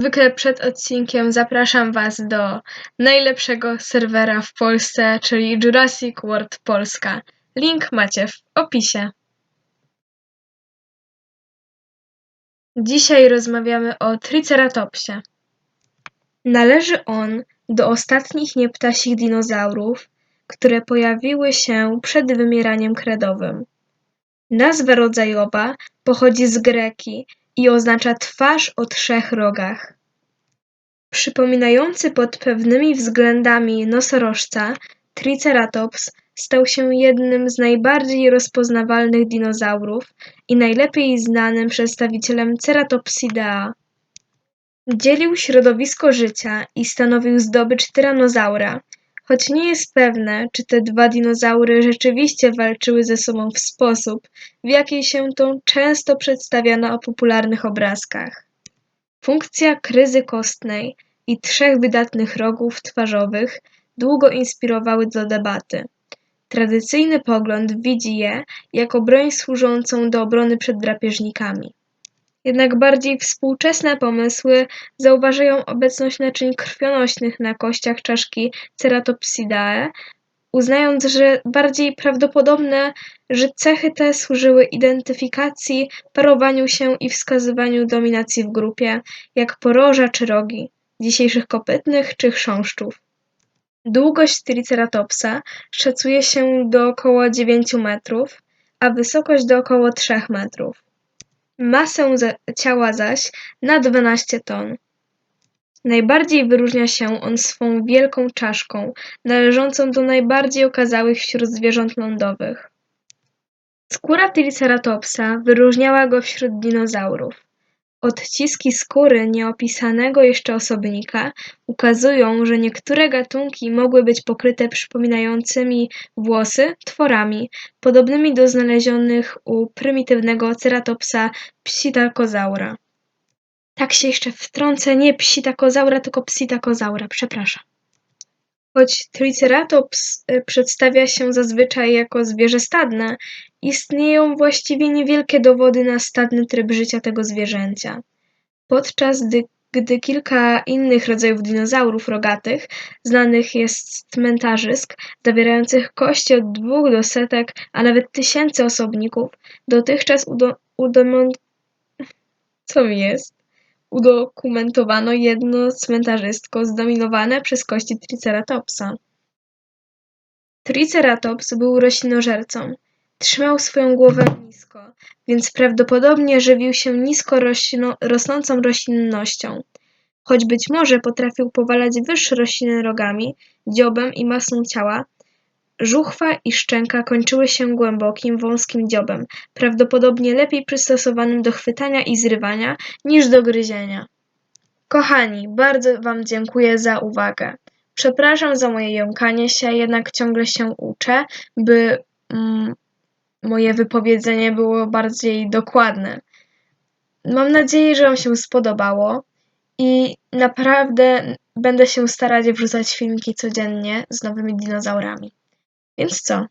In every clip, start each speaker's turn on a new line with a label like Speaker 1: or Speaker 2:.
Speaker 1: Zwykle przed odcinkiem zapraszam Was do najlepszego serwera w Polsce, czyli Jurassic World Polska. Link macie w opisie. Dzisiaj rozmawiamy o Triceratopsie. Należy on do ostatnich nieptasich dinozaurów, które pojawiły się przed wymieraniem kredowym. Nazwa rodzajowa pochodzi z greki i oznacza twarz o trzech rogach. Przypominający pod pewnymi względami nosorożca, Triceratops stał się jednym z najbardziej rozpoznawalnych dinozaurów i najlepiej znanym przedstawicielem Ceratopsidae. Dzielił środowisko życia i stanowił zdobycz tyranozaura, choć nie jest pewne, czy te dwa dinozaury rzeczywiście walczyły ze sobą w sposób, w jaki się to często przedstawia na popularnych obrazkach. Funkcja kryzy kostnej i trzech wydatnych rogów twarzowych długo inspirowały do debaty. Tradycyjny pogląd widzi je jako broń służącą do obrony przed drapieżnikami. Jednak bardziej współczesne pomysły zauważają obecność naczyń krwionośnych na kościach czaszki Ceratopsidae, uznając, że bardziej prawdopodobne, że cechy te służyły identyfikacji, parowaniu się i wskazywaniu dominacji w grupie, jak poroża czy rogi, dzisiejszych kopytnych czy chrząszczów. Długość Triceratopsa szacuje się do około 9 metrów, a wysokość do około 3 metrów. Masę ciała zaś na 12 ton. Najbardziej wyróżnia się on swą wielką czaszką, należącą do najbardziej okazałych wśród zwierząt lądowych. Skóra Triceratopsa wyróżniała go wśród dinozaurów. Odciski skóry nieopisanego jeszcze osobnika ukazują, że niektóre gatunki mogły być pokryte przypominającymi włosy tworami, podobnymi do znalezionych u prymitywnego ceratopsa psitakozaura. Tak się jeszcze wtrącę, nie psitakozaura, tylko psitakozaura, przepraszam. Choć Triceratops y, przedstawia się zazwyczaj jako zwierzę stadne, istnieją właściwie niewielkie dowody na stadny tryb życia tego zwierzęcia. Podczas gdy, gdy kilka innych rodzajów dinozaurów rogatych znanych jest z cmentarzysk, zawierających kości od dwóch do setek, a nawet tysięcy osobników, dotychczas jest? udokumentowano jedno cmentarzystko zdominowane przez kości Triceratopsa. Triceratops był roślinożercą. Trzymał swoją głowę nisko, więc prawdopodobnie żywił się nisko rosnącą roślinnością. Choć być może potrafił powalać wyższe rośliny rogami, dziobem i masą ciała, Żuchwa i szczęka kończyły się głębokim, wąskim dziobem, prawdopodobnie lepiej przystosowanym do chwytania i zrywania niż do gryzienia. Kochani, bardzo Wam dziękuję za uwagę. Przepraszam za moje jąkanie się, jednak ciągle się uczę, by mm, moje wypowiedzenie było bardziej dokładne. Mam nadzieję, że Wam się spodobało i naprawdę będę się starać wrzucać filmiki codziennie z nowymi dinozaurami. Więc co?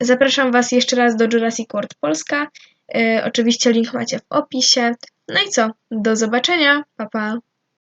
Speaker 1: Zapraszam Was jeszcze raz do Jurassic World Polska. Yy, oczywiście link macie w opisie. No i co? Do zobaczenia. Pa, pa.